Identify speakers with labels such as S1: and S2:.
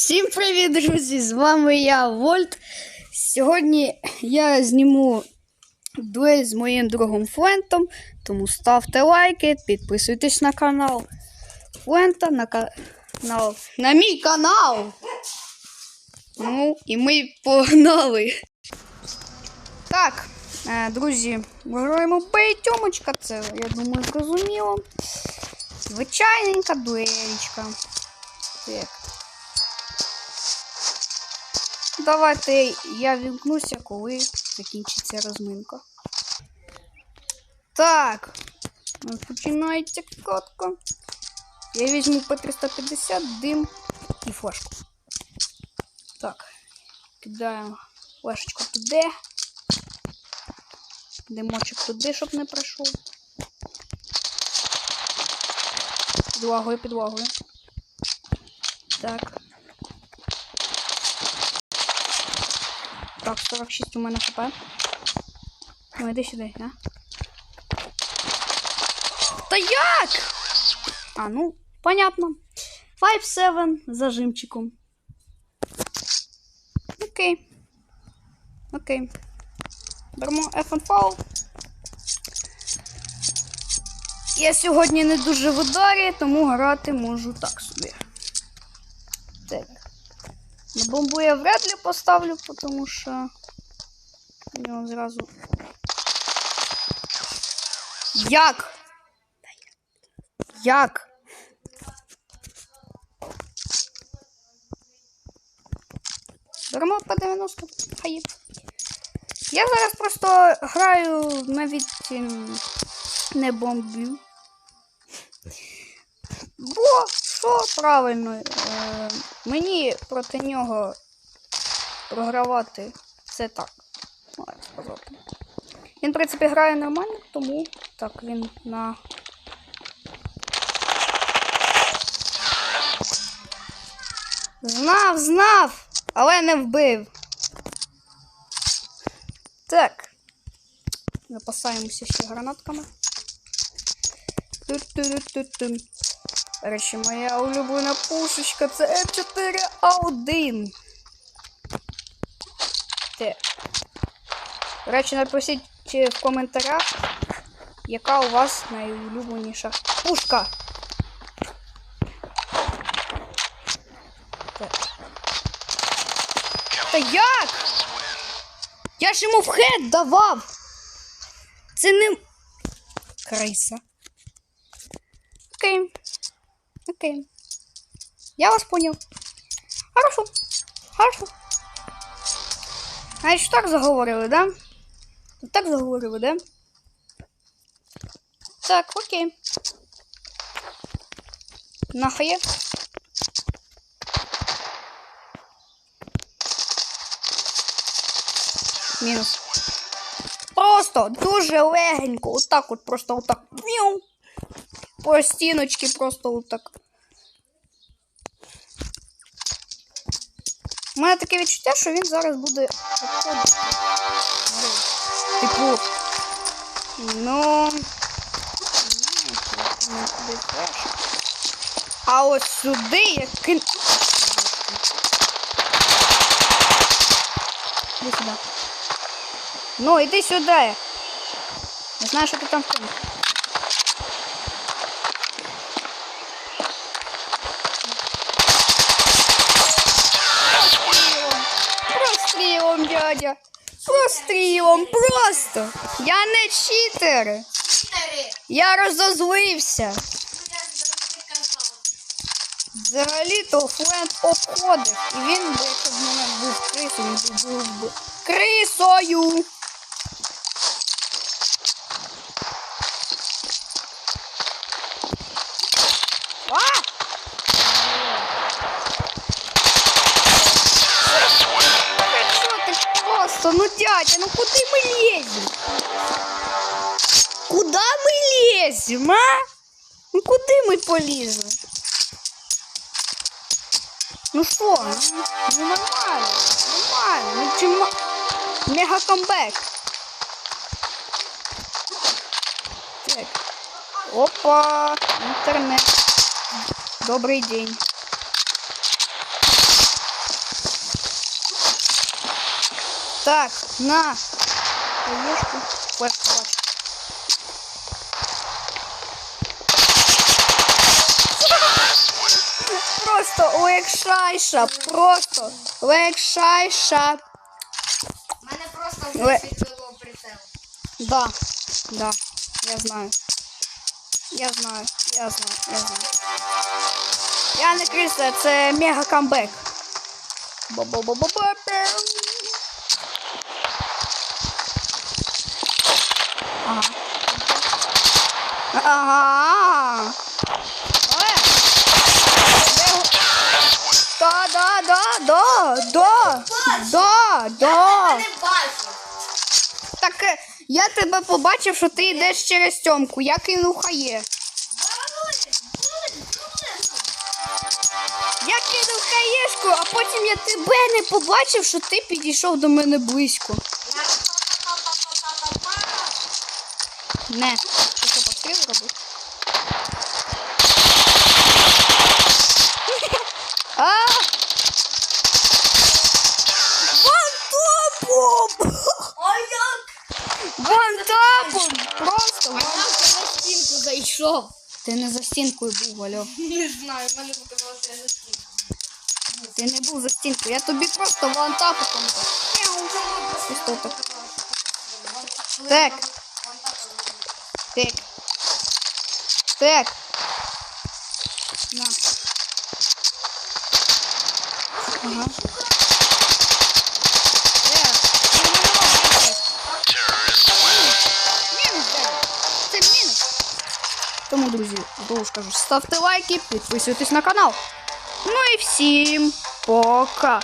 S1: Всім привіт, друзі! З вами я, Вольт. Сьогодні я зніму дуель з моїм другом Флентом, тому ставте лайки, підписуйтесь на канал Флента, на канал. На мій канал! Ну, і ми погнали. Так, е, друзі, граємо бейтьомочка, це, я думаю, зрозуміло. Звичайненька дуелечка. Так. Давайте я вімкнуся, коли закінчиться розминка. Так. ну, Починається катка. Я візьму П350, дим і флешку. Так. Кидаємо флешечку туди. Димочок туди, щоб не пройшов. Підлагою, підлагою. Так. Так, 46 у мене хп. Ну, іди сюди, да? Та як? А, ну, понятно. 5-7 з зажимчиком. Окей. Окей. Беремо FNFall. Я сьогодні не дуже в ударі, тому грати можу так собі. Так. На бомбу я вряд ли поставлю, потому що у нього зразу. Як? Як? Беремо по 90. Хай. Я зараз просто граю навіть ем, не бомблю. Бо що правильно, е, мені проти нього програвати це так. Ну. Він, в принципі, грає нормально, тому так він на. Знав, знав, але не вбив. Так. Запасаємося ще гранатками. Ту-ту-ту-ту. Речі, моя улюблена пушечка це М4А1. Те. До речі, напишіть в коментарях, яка у вас найулюбленіша пушка. Так. Та як? Я ж йому в хед давав. Це не криса. Окей. Окей. Я вас понял. Хорошо. Хорошо. Значит, так заговорили, да? Так заговорили, да? Так, окей. Нахуя? Мінус. Просто дуже легенько. Отак от просто отак. Мяу. По стіночці просто отак. У мене таке відчуття, що він зараз буде обходити. Типу. Ну. А ось сюди я кин. Іди сюди. Ну, іди сюди. Не знаю, що ти там вкинув. Дядя. Прострілом, просто. Я не читер. Я розозлився. Взагалі-то Фленд обходив. І він би, щоб мене був крисою, був би крисою. Просто? Ну, ну куди ми лезем? Куда ми лезем, а? Ну куди ми поліземо? Ну що? Ну, ну нормально, нормально. Ну чим мега камбек. Так. Опа, інтернет. Добрий день. Так, на. Флешку бачу. Просто легшайша, просто легшайша.
S2: У мене просто
S1: Ви-
S2: вже світло прицел.
S1: Да, да, я знаю. Я знаю, я знаю, я знаю. Я не криса, це мега камбек. Ба-ба-ба-ба-ба-бам. Ага. Ага. Ой. Да, да, да, да, да, да, да. Так е, я тебе побачив, що ти йдеш через тьомку. Я кинув хає. Я кинув хаєшку, а потім я тебе не побачив, що ти підійшов до мене близько. Не,
S2: стінку.
S1: Ти не за стінкою був, Альо.
S2: Не знаю, в мене показалося за стінкою.
S1: Ти не був за стінкою. Я тобі просто вантапом. Ось тут так. Так. Так. Друзі, знову ж кажу, ставте лайки, підписуйтесь на канал. Ну і всім пока.